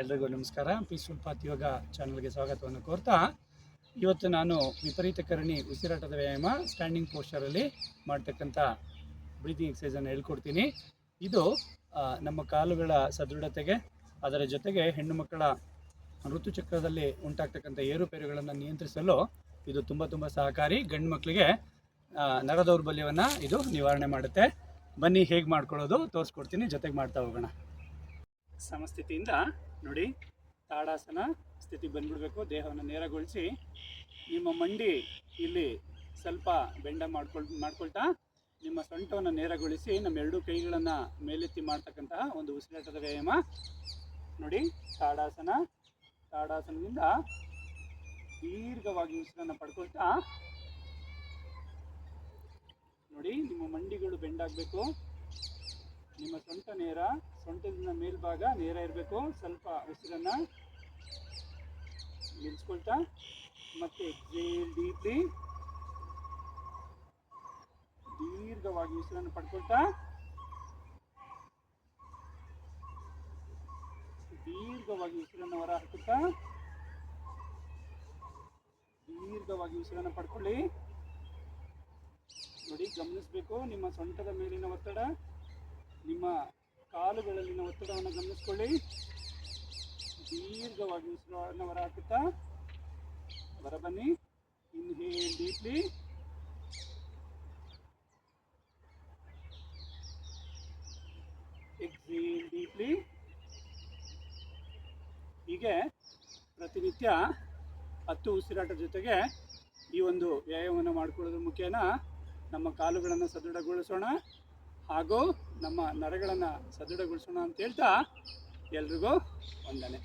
ಎಲ್ರಿಗೂ ನಮಸ್ಕಾರ. Peaceful path ಯೋಗ ಚಾನಲ್ಗೆ ಸ್ವಾಗತವನ್ನು ಕೋರ್ತಾ, ಇವತ್ತು ನಾನು ವಿಪರೀತಕರಣಿ ಉಸಿರಾಟದ ವ್ಯಾಯಾಮ ಸ್ಟ್ಯಾಂಡಿಂಗ್ ಪೋಸ್ಟರಲ್ಲಿ ಮಾಡ್ತಕ್ಕಂಥ ಬ್ರೀದಿಂಗ್ ಎಕ್ಸೈಸನ್ನು ಹೇಳ್ಕೊಡ್ತೀನಿ. ಇದು ನಮ್ಮ ಕಾಲುಗಳ ಸದೃಢತೆಗೆ, ಅದರ ಜೊತೆಗೆ ಹೆಣ್ಣು ಮಕ್ಕಳ ಋತುಚಕ್ರದಲ್ಲಿ ಉಂಟಾಗ್ತಕ್ಕಂಥ ಏರುಪೇರುಗಳನ್ನು ನಿಯಂತ್ರಿಸಲು ಇದು ತುಂಬ ತುಂಬ ಸಹಕಾರಿ. ಗಂಡು ಮಕ್ಕಳಿಗೆ ನರ ದೌರ್ಬಲ್ಯವನ್ನು ಇದು ನಿವಾರಣೆ ಮಾಡುತ್ತೆ. ಬನ್ನಿ, ಹೇಗೆ ಮಾಡ್ಕೊಳ್ಳೋದು ತೋರಿಸ್ಕೊಡ್ತೀನಿ. ಜೊತೆಗೆ ಮಾಡ್ತಾ ಹೋಗೋಣ. ಸಮಸ್ಥಿತಿಯಿಂದ ನೋಡಿ, ತಾಡಾಸನ ಸ್ಥಿತಿ ಬಂದ್ಬಿಡಬೇಕು. ದೇಹವನ್ನು ನೇರಗೊಳಿಸಿ ನಿಮ್ಮ ಮಂಡಿ ಇಲ್ಲಿ ಸ್ವಲ್ಪ ಬೆಂಡ ಮಾಡ್ಕೊಳ್, ಮಾಡ್ಕೊಳ್ತಾ ನಿಮ್ಮ ಸೊಂಟವನ್ನು ನೇರಗೊಳಿಸಿ ನಮ್ಮ ಎರಡೂ ಕೈಗಳನ್ನು ಮೇಲೆತ್ತಿ ಮಾಡ್ತಕ್ಕಂತಹ ಒಂದು ಉಸಿರಾಟದ ವ್ಯಾಯಾಮ ನೋಡಿ, ತಾಡಾಸನ, ತಾಡಾಸನದಿಂದ ದೀರ್ಘವಾಗಿ ಉಸಿರನ್ನು ಪಡ್ಕೊಳ್ತಾ ನೋಡಿ, ನಿಮ್ಮ ಮಂಡಿಗಳು ಬೆಂಡಾಗಬೇಕು. ನಿಮ್ಮ ಸೊಂಟ ನೇರ ಸೊಂಟದಿಂದ ಮೇಲ್ಭಾಗ ನೇರ ಇರಬೇಕು. ಸ್ವಲ್ಪ ಉಸಿರನ್ನು ನಿಲ್ಸ್ಕೊಳ್ತಾ, ಮತ್ತೆ ಎಕ್ಸೇಲ್ ಡೀಪ್ಲಿ ದೀರ್ಘವಾಗಿ ಉಸಿರನ್ನು ಪಡ್ಕೊಳ್ತಾ. ದೀರ್ಘವಾಗಿ ಉಸಿರನ್ನು ಹೊರ ಹಾಕುತ್ತಾ. ದೀರ್ಘವಾಗಿ ಉಸಿರನ್ನು ಪಡ್ಕೊಳ್ಳಿ. ನೋಡಿ, ಗಮನಿಸಬೇಕು, ನಿಮ್ಮ ಸೊಂಟದ ಮೇಲಿನ ಒತ್ತಡ. ನಿಮ್ಮ ಕಾಲುಗಳಲ್ಲಿನ ಒತ್ತಡವನ್ನು ಗಮನಿಸ್ಕೊಳ್ಳಿ. ದೀರ್ಘವಾಗಿ ಉಸಿರನ್ನು ಹೊರ ಹಾಕುತ್ತಾ ಹೊರಬನ್ನಿ ಇನ್ಹೇಲ್ ಡೀಪ್ಲಿ ಎಕ್ಸೇಲ್ ಡೀಪ್ಲಿ ಹೀಗೆ ಪ್ರತಿನಿತ್ಯ ಹತ್ತು ಉಸಿರಾಟದ ಜೊತೆಗೆ ಈ ಒಂದು ವ್ಯಾಯಾಮವನ್ನು ಮಾಡಿಕೊಳ್ಳೋದ್ರ ಮುಖೇನ ನಮ್ಮ ಕಾಲುಗಳನ್ನು ಸದೃಢಗೊಳಿಸೋಣ. ಹಾಗೂ ನಮ್ಮ ನರಗಳನ್ನು ಸದೃಢಗೊಳಿಸೋಣ ಅಂತ ಹೇಳ್ತಾ ಎಲ್ರಿಗೂ ವಂದನೆ.